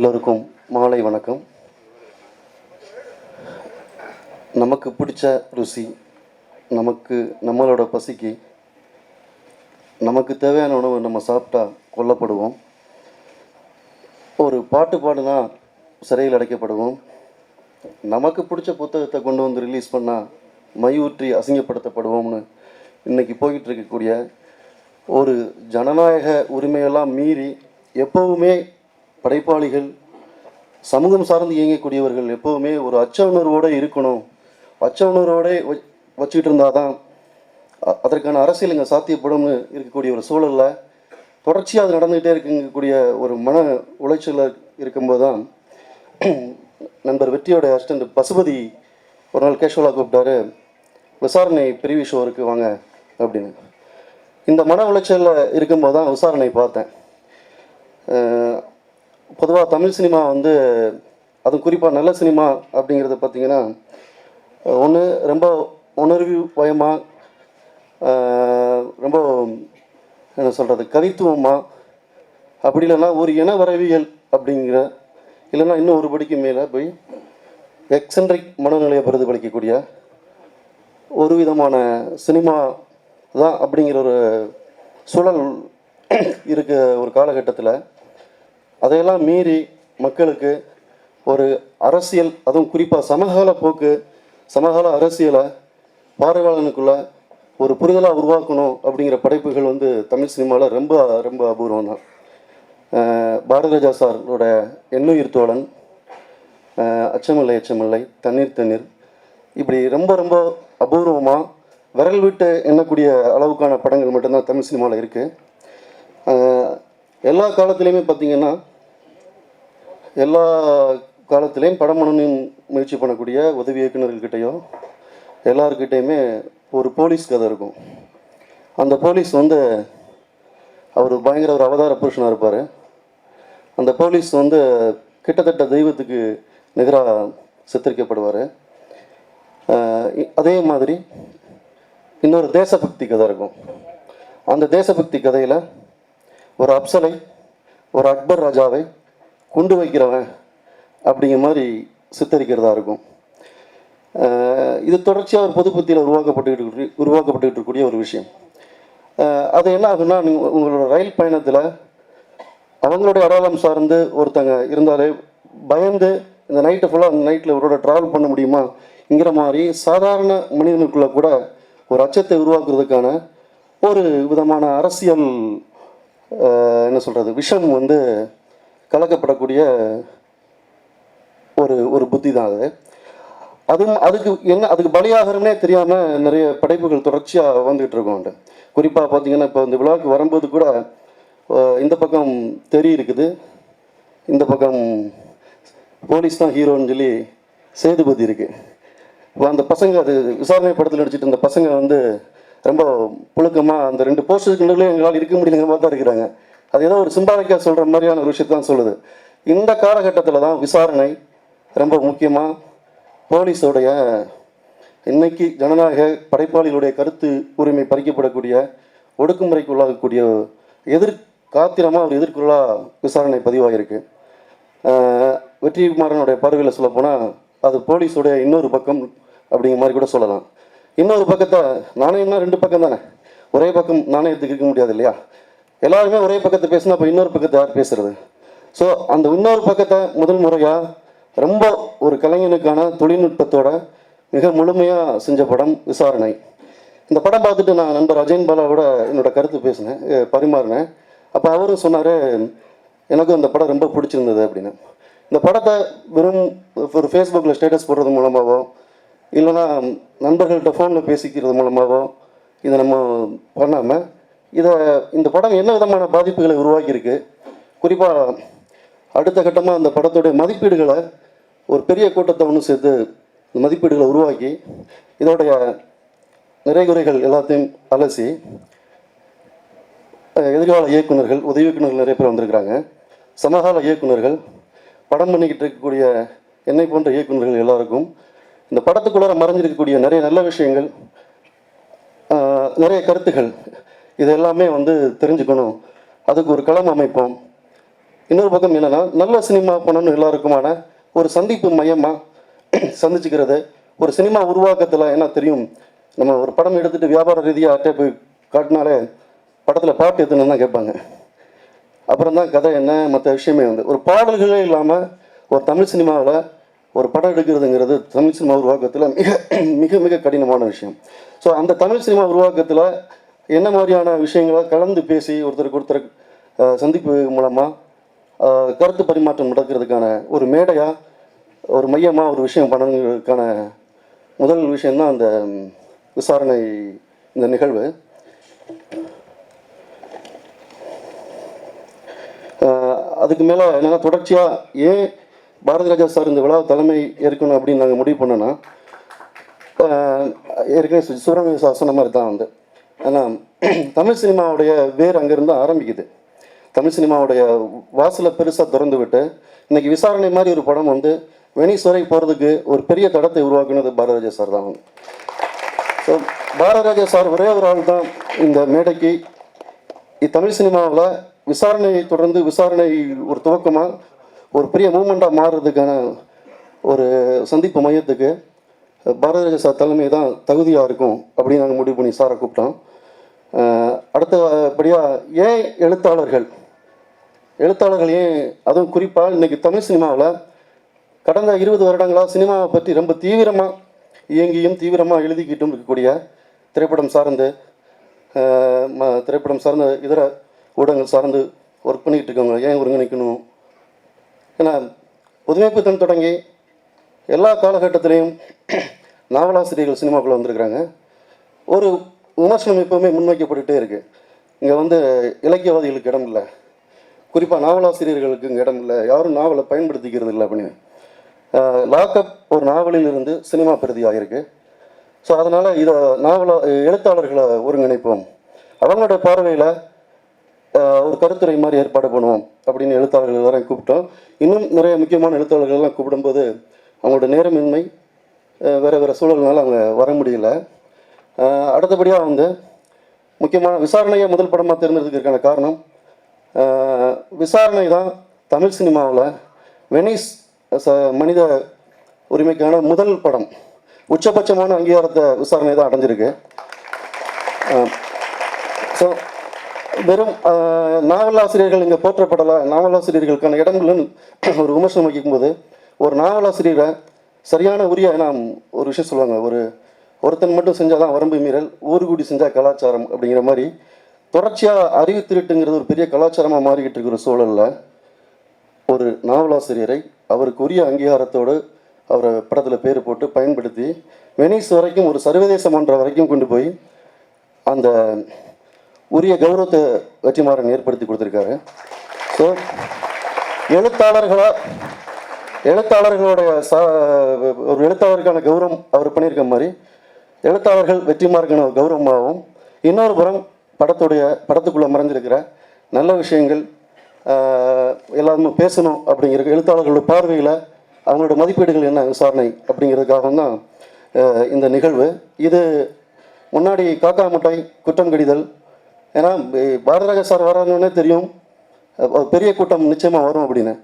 எல்லோருக்கும் மாலை வணக்கம். நமக்கு பிடிச்ச ருசி நமக்கு நம்மளோட பசிக்கு நமக்கு தேவையான உணவு நம்ம சாப்பிட்டா கொல்லப்படுவோம். ஒரு பாட்டு பாடுனா சிறையில் அடைக்கப்படுவோம். நமக்கு பிடிச்ச புத்தகத்தை கொண்டு வந்து ரிலீஸ் பண்ணால் மையூற்றி அசிங்கப்படுத்தப்படுவோம்னு இன்னைக்கு போய்கிட்டு இருக்கக்கூடிய ஒரு ஜனநாயக உரிமையெல்லாம் மீறி எப்போவுமே படைப்பாளிகள் சமூகம் சார்ந்து இயங்கக்கூடியவர்கள் எப்போவுமே ஒரு அச்ச உணர்வோடு இருக்கணும். அச்ச உணர்வோடு வ- வச்சுக்கிட்டு இருந்தால் தான் அதற்கான அரசியல் இங்கே சாத்தியப்படும்னு இருக்கக்கூடிய ஒரு சூழலில் தொடர்ச்சியாக அது நடந்துகிட்டே இருக்கக்கூடிய ஒரு மன உளைச்சலில் இருக்கும்போது தான் நண்பர் வெற்றியோட அசிஸ்டண்ட் பசுபதி ஒரு நாள் கேஷுவலாக கூப்பிட்டாரு விசாரணை பிரிவி ஷோருக்கு வாங்க அப்படின்னு. இந்த மன உளைச்சலில் இருக்கும்போது தான் விசாரணை பார்த்தேன். பொதுவாக தமிழ் சினிமா வந்து அது குறிப்பாக நல்ல சினிமா அப்படிங்கிறத பார்த்தீங்கன்னா ஒன்று ரொம்ப உணர்வு பயமாக ரொம்ப என்ன சொல்கிறது கவித்துவமாக அப்படி இல்லைன்னா ஒரு இன வரவியல் அப்படிங்கிற இல்லைன்னா இன்னும் ஒரு படிக்கு மேலே போய் எக்ஸென்ட்ரிக் மனநிலையை பிரதிபலிக்கக்கூடிய ஒரு விதமான சினிமா தான் அப்படிங்கிற ஒரு சூழல் இருக்க ஒரு காலகட்டத்தில். அதையெல்லாம் மீறி மக்களுக்கு ஒரு அரசியல் அதுவும் குறிப்பாக சமகால போக்கு சமகால அரசியலை பார்வையாளனுக்குள்ள ஒரு புரிதலாக உருவாக்கணும் அப்படிங்கிற படைப்புகள் வந்து தமிழ் சினிமாவில் ரொம்ப ரொம்ப அபூர்வம் தான். பாரதிராஜா சாரோட எண்ணுயிர் தோழன் அச்சமில்லை அச்சமில்லை தண்ணீர் தண்ணீர். இப்படி ரொம்ப ரொம்ப அபூர்வமாக விரல் விட்டு எண்ணக்கூடிய அளவுக்கான படங்கள் மட்டும்தான் தமிழ் சினிமாவில் இருக்குது எல்லா காலத்துலேயுமே பார்த்திங்கன்னா எல்லா காலத்துலேயும் படம் பண்ணணும் முயற்சி பண்ணக்கூடிய உதவி இயக்குநர்கள்கிட்டையும் எல்லாருக்கிட்டேயுமே ஒரு போலீஸ் கதை இருக்கும். அந்த போலீஸ் வந்து அவர் பயங்கர ஒரு அவதார புருஷனாக இருப்பார். அந்த போலீஸ் வந்து கிட்டத்தட்ட தெய்வத்துக்கு நிகராக சித்தரிக்கப்படுவார். அதே மாதிரி இன்னொரு தேசபக்தி கதை இருக்கும். அந்த தேசபக்தி கதையில் ஒரு அப்சலை ஒரு அக்பர் ராஜாவை கொண்டு வைக்கிறவன் அப்படிங்கிற மாதிரி சித்தரிக்கிறதா இருக்கும். இது தொடர்ச்சியாக ஒரு பொது புத்தியில் உருவாக்கப்பட்டுக்கிட்டு உருவாக்கப்பட்டுக்கிட்டு இருக்கக்கூடிய ஒரு விஷயம். அது என்ன ஆகுன்னா நீங்கள் உங்களோட ரயில் பயணத்தில் அவங்களுடைய அடையாளம் சார்ந்து ஒருத்தங்க இருந்தாலே பயந்து இந்த நைட்டு ஃபுல்லாக அந்த நைட்டில் இவரோட ட்ராவல் பண்ண முடியுமாங்கிற மாதிரி சாதாரண மனிதனுக்குள்ளே கூட ஒரு அச்சத்தை உருவாக்குறதுக்கான ஒரு விதமான அரசியல் என்ன சொல்கிறது விஷம் வந்து கலக்கப்படக்கூடிய ஒரு ஒரு புத்தி தான் அது. அதுவும் அதுக்கு என்ன அதுக்கு பலியாகிறோம்னே தெரியாமல் நிறைய படைப்புகள் தொடர்ச்சியாக வந்துகிட்டு இருக்கோம் குறிப்பாக பார்த்தீங்கன்னா இப்போ இந்த விழாவுக்கு வரும்போது கூட இந்த பக்கம் தெரி இருக்குது. இந்த பக்கம் போலீஸ் தான் ஹீரோன்னு சொல்லி சேதுபதி இருக்குது இப்போ அந்த பசங்க அது விசாரணை படத்தில் நடிச்சிட்டு இருந்த பசங்க வந்து ரொம்ப புழுக்கமாக அந்த ரெண்டு போஸ்டருக்கு நடுவில் எங்களால் இருக்க முடியலங்கிற மாதிரி தான் இருக்கிறாங்க. அது ஏதோ ஒரு சிம்பாலிக்காக சொல்கிற மாதிரியான ஒரு விஷயத்தான் சொல்லுது. இந்த காலகட்டத்தில் தான் விசாரணை ரொம்ப முக்கியமாக போலீஸோடைய இன்னைக்கு ஜனநாயக படைப்பாளிகளுடைய கருத்து உரிமை பறிக்கப்படக்கூடிய ஒடுக்குமுறைக்கு உள்ளாகக்கூடிய எதிர் காத்திரமாக ஒரு எதிர்குறலாக விசாரணை பதிவாகிருக்கு ஆஹ் வெற்றிகுமாரனுடைய பார்வையில் சொல்லப்போனால் அது போலீஸுடைய இன்னொரு பக்கம் அப்படிங்கிற மாதிரி கூட சொல்லலாம். இன்னொரு பக்கத்தை நாணயம்னா ரெண்டு பக்கம் தானே ஒரே பக்கம் நாணயத்துக்கு இருக்க முடியாது இல்லையா? எல்லாருமே ஒரே பக்கத்தை பேசினா அப்போ இன்னொரு பக்கத்தை யார் பேசுறது? ஸோ அந்த இன்னொரு பக்கத்தை முதல் முறையாக ரொம்ப ஒரு கலைஞனுக்கான தொழில்நுட்பத்தோட மிக முழுமையாக செஞ்ச படம் விசாரணை. இந்த படம் பார்த்துட்டு நான் நண்பர் அஜயன் பாலாவோட என்னோட கருத்து பேசினேன் பரிமாறினேன். அப்போ அவரும் சொன்னார் எனக்கும் அந்த படம் ரொம்ப பிடிச்சிருந்தது அப்படின்னு. இந்த படத்தை வெறும் ஒரு ஃபேஸ்புக்கில் ஸ்டேட்டஸ் போடுறது மூலமாகவோ இல்லைன்னா நண்பர்கள்ட்ட ஃபோனில் பேசிக்கிறது மூலமாகவோ இதை நம்ம பண்ணாமல் இதை இந்த படம் என்ன விதமான பாதிப்புகளை உருவாக்கியிருக்கு? குறிப்பாக அடுத்த கட்டமாக அந்த படத்துடைய மதிப்பீடுகளை ஒரு பெரிய கூட்டத்தை ஒன்று சேர்த்து மதிப்பீடுகளை உருவாக்கி இதோடைய நிறைகுறைகள் எல்லாத்தையும் அலசி எதிர்கால இயக்குனர்கள் உதவி இயக்குநர்கள் நிறைய பேர் வந்திருக்கிறாங்க. சமகால இயக்குனர்கள் படம் பண்ணிக்கிட்டு இருக்கக்கூடிய என்னை போன்ற இயக்குனர்கள் எல்லாருக்கும் இந்த படத்துக்குள்ளார மறைஞ்சிருக்கக்கூடிய நிறைய நல்ல விஷயங்கள் நிறைய கருத்துகள் இது எல்லாமே வந்து தெரிஞ்சுக்கணும். அதுக்கு ஒரு களம் அமைப்போம். இன்னொரு பக்கம் என்னன்னா நல்ல சினிமா பண்ணணும் எல்லாருக்குமான ஒரு சந்திப்பு மையமாக சந்திச்சுக்கிறது. ஒரு சினிமா உருவாக்கத்தில் என்ன தெரியும்? நம்ம ஒரு படம் எடுத்துகிட்டு வியாபார ரீதியாக அட்டை போய் காட்டினாலே படத்தில் பாட்டு எத்தனை தான் கேட்பாங்க. அப்புறம் தான் கதை என்ன மற்ற விஷயமே வந்து. ஒரு பாடல்களே இல்லாமல் ஒரு தமிழ் சினிமாவில் ஒரு படம் எடுக்கிறதுங்கிறது தமிழ் சினிமா உருவாக்கத்தில் மிக மிக மிக கடினமான விஷயம். ஸோ அந்த தமிழ் சினிமா உருவாக்கத்தில் என்ன மாதிரியான விஷயங்களை கலந்து பேசி ஒருத்தருக்கு ஒருத்தர் சந்திப்பு மூலமாக கருத்து பரிமாற்றம் நடக்கிறதுக்கான ஒரு மேடையாக ஒரு மையமாக ஒரு விஷயம் பண்ணணுங்கிறதுக்கான முதல் விஷயம்தான் அந்த விசாரணை இந்த நிகழ்வு. அதுக்கு மேலே என்னன்னா தொடர்ச்சியாக ஏன் பாரதி ராஜா சார் இந்த விழா தலைமை ஏற்கணும் அப்படின்னு நாங்கள் முடிவு பண்ணோன்னா ஏற்கனவே சுரங்க சுப்பிரமணிய சார் சொன்ன மாதிரி தான் வந்து. ஆனால் தமிழ் சினிமாவுடைய வேர் அங்கேருந்து ஆரம்பிக்குது. தமிழ் சினிமாவுடைய வாசலை பெருசாக திறந்து விட்டு இன்னைக்கு விசாரணை மாதிரி ஒரு படம் வந்து வெனிஸ் வரை போகிறதுக்கு ஒரு பெரிய தடத்தை உருவாக்குனது பாரதராஜா சார் தான். ஸோ பாரதராஜா சார் ஒரே ஒரு ஆள் தான் இந்த மேடைக்கு. தமிழ் சினிமாவில் விசாரணையை தொடர்ந்து விசாரணை ஒரு துவக்கமாக ஒரு பெரிய மூமெண்ட்டாக மாறுறதுக்கான ஒரு சந்திப்பு மையத்துக்கு பாரதராஜா சார் தலைமை தான் தகுதியாக இருக்கும் அப்படின்னு நாங்கள் முடிவு பண்ணி சாரை கூப்பிட்டோம். அடுத்தபடியாக ஏன் எழுத்தாளர்கள்? எழுத்தாளர்கள் ஏன் அதுவும் குறிப்பாக இன்றைக்கி தமிழ் சினிமாவில் கடந்த இருபது வருடங்களாக சினிமாவை பற்றி ரொம்ப தீவிரமாக இயங்கியும் தீவிரமாக எழுதிக்கிட்டும் இருக்கக்கூடிய திரைப்படம் சார்ந்து ம- திரைப்படம் சார்ந்த இதர ஊடகங்கள் சார்ந்து ஒர்க் பண்ணிக்கிட்டு இருக்கவங்க ஏன் ஒருங்கிணைக்கணும்? ஏன்னா புதுமைப்புத்தன் தொடங்கி எல்லா காலகட்டத்திலையும் நாவலாசிரியர்கள் சினிமாக்குள்ளே வந்திருக்கிறாங்க. ஒரு விமர்சனம் எப்போவுமே முன்வைக்கப்பட்டுட்டே இருக்குது இங்கே வந்து இலக்கியவாதிகளுக்கு இடம் இல்லை. குறிப்பாக நாவலாசிரியர்களுக்கு இங்கே இடம் இல்லை. யாரும் நாவலை பயன்படுத்திக்கிறது இல்லை அப்படின்னு. லாக்அப் ஒரு நாவலில் இருந்து சினிமா பிரதி ஆகிருக்கு ஸோ அதனால் இதை நாவல எழுத்தாளர்களை ஒருங்கிணைப்போம். அவங்களோட பார்வையில் ஒரு கருத்துரை மாதிரி ஏற்பாடு பண்ணுவோம் அப்படின்னு எழுத்தாளர்கள் எல்லாரையும் கூப்பிட்டோம். இன்னும் நிறைய முக்கியமான எழுத்தாளர்கள்லாம் கூப்பிடும்போது அவங்களோட நேரமின்மை வேறு வேறு சூழல்னால அவங்க வர முடியல. அடுத்தபடியாக வந்து முக்கியமான விசாரணையை முதல் படமாக தேர்ந்தெடுத்துக்கிறதுக்கான காரணம் விசாரணை தான் தமிழ் சினிமாவில் வெனிஸ் ச மனித உரிமைக்கான முதல் படம். உச்சபட்சமான அங்கீகாரத்தை விசாரணை தான் அடைஞ்சிருக்கு. ஸோ வெறும் நாவலாசிரியர்கள் இங்கே போற்றப்படலை நாவலாசிரியர்களுக்கான இடங்கள்னு ஒரு விமர்சனம் வைக்கும்போது ஒரு நாவலாசிரியரை சரியான உரிய நாம் ஒரு விஷயம் சொல்லுவாங்க ஒரு ஒருத்தன் மட்டும் செஞ்சால் தான் வரம்பு மீறல் ஊரு கூடி செஞ்சால் கலாச்சாரம் அப்படிங்கிற மாதிரி தொடர்ச்சியாக அறிவு திருட்டுங்கிறது ஒரு பெரிய கலாச்சாரமாக மாறிக்கிட்டு இருக்கிற சூழலில் ஒரு நாவலாசிரியரை அவருக்கு உரிய அங்கீகாரத்தோடு அவரை படத்தில் பேர் போட்டு பயன்படுத்தி வெனிஸ் வரைக்கும் ஒரு சர்வதேச மன்றம் வரைக்கும் கொண்டு போய் அந்த உரிய கௌரவத்தை வெற்றிமாறன் ஏற்படுத்தி கொடுத்துருக்காரு. ஸோ எழுத்தாளர்களாக எழுத்தாளர்களுடைய ச ஒரு எழுத்தாளருக்கான கௌரவம் அவர் பண்ணியிருக்க மாதிரி எழுத்தாளர்கள் வெற்றிமார்க்கின ஒரு கௌரவமாகவும் இன்னொரு புறம் படத்துடைய படத்துக்குள்ளே மறைஞ்சிருக்கிற நல்ல விஷயங்கள் எல்லாருமே பேசணும் அப்படிங்கிற எழுத்தாளர்களோட பார்வையில் அவங்களோட மதிப்பீடுகள் என்ன விசாரணை அப்படிங்கிறதுக்காகவும் தான் இந்த நிகழ்வு. இது முன்னாடி காக்கா முட்டாய் குற்றம் கடிதல் ஏன்னா ப- சார் வராங்கன்னே தெரியும் பெரிய கூட்டம் நிச்சயமாக வரும் அப்படின்னு.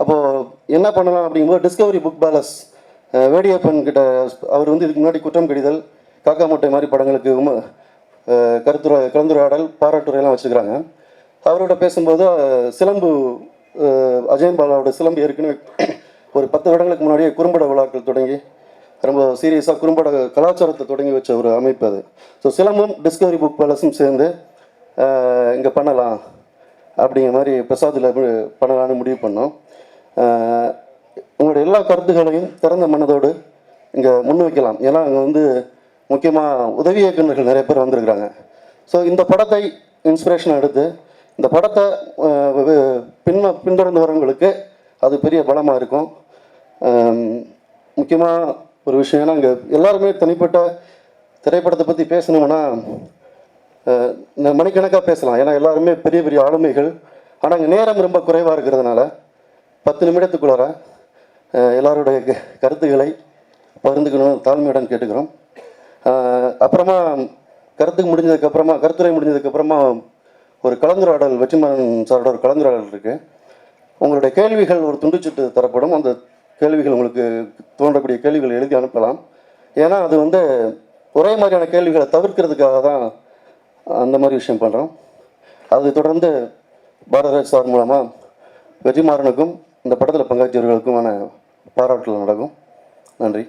அப்போது என்ன பண்ணலாம் அப்படிங்கும்போது டிஸ்கவரி புக் பேலஸ் வேடியப்பன் கிட்ட அவர் வந்து இதுக்கு முன்னாடி குற்றம் கடிதல் காக்கா முட்டை மாதிரி படங்களுக்கு கருத்துரை கலந்துரையாடல் பாராட்டுரையெல்லாம் வச்சுக்கிறாங்க அவரோட பேசும்போது சிலம்பு அஜயன் பாலாவோட சிலம்பு ஏற்கனவே ஒரு பத்து வருடங்களுக்கு முன்னாடியே குறும்பட விழாக்கள் தொடங்கி ரொம்ப சீரியஸாக குறும்பட கலாச்சாரத்தை தொடங்கி வச்ச ஒரு அமைப்பு அது. ஸோ சிலம்பும் டிஸ்கவரி புக் பேலஸும் சேர்ந்து இங்கே பண்ணலாம் அப்படிங்கிற மாதிரி பிரசாதில் பண்ணலான்னு முடிவு பண்ணோம். உங்களோட எல்லா கருத்துக்களையும் திறந்த மனதோடு இங்கே முன்வைக்கலாம். ஏன்னா அங்கே வந்து முக்கியமாக உதவி இயக்குநர்கள் நிறைய பேர் வந்திருக்கிறாங்க. ஸோ இந்த படத்தை இன்ஸ்பிரேஷன் எடுத்து இந்த படத்தை ஆஹ் பின்ன பின்தொடர்ந்து வரவங்களுக்கு அது பெரிய பலமாக இருக்கும். முக்கியமாக ஒரு விஷயம் இங்கே எல்லாருமே தனிப்பட்ட திரைப்படத்தை பற்றி பேசணும்னா மணிக்கணக்காக பேசலாம். ஏன்னா எல்லாருமே பெரிய பெரிய ஆளுமைகள். ஆனால் இங்கே நேரம் ரொம்ப குறைவாக இருக்கிறதுனால பத்து நிமிடத்துக்குள்ளார எல்லாருடைய க- கருத்துக்களை பகிர்ந்துக்கணும்னு தாழ்மையுடன் கேட்டுக்கிறோம். அப்புறமா கருத்துக்கு முடிஞ்சதுக்கப்புறமா கருத்துரை முடிஞ்சதுக்கப்புறமா ஒரு கலந்துரையாடல் வெற்றிமாறன் சாரோட ஒரு கலந்துரையாடல் இருக்குது உங்களுடைய கேள்விகள் ஒரு துண்டுச்சீட்டு தரப்படும். அந்த கேள்விகள் உங்களுக்கு தோன்றக்கூடிய கேள்விகள் எழுதி அனுப்பலாம். ஏன்னா அது வந்து ஒரே மாதிரியான கேள்விகளை தவிர்க்கிறதுக்காக தான் அந்த மாதிரி விஷயம் பண்ணுறோம் அது தொடர்ந்து பாரதராஜ் சார் மூலமாக வெற்றிமாறனுக்கும் இந்த படத்தில் பங்காற்றியவர்களுக்குமான பாராட்டுகள் நடக்கும். நன்றி.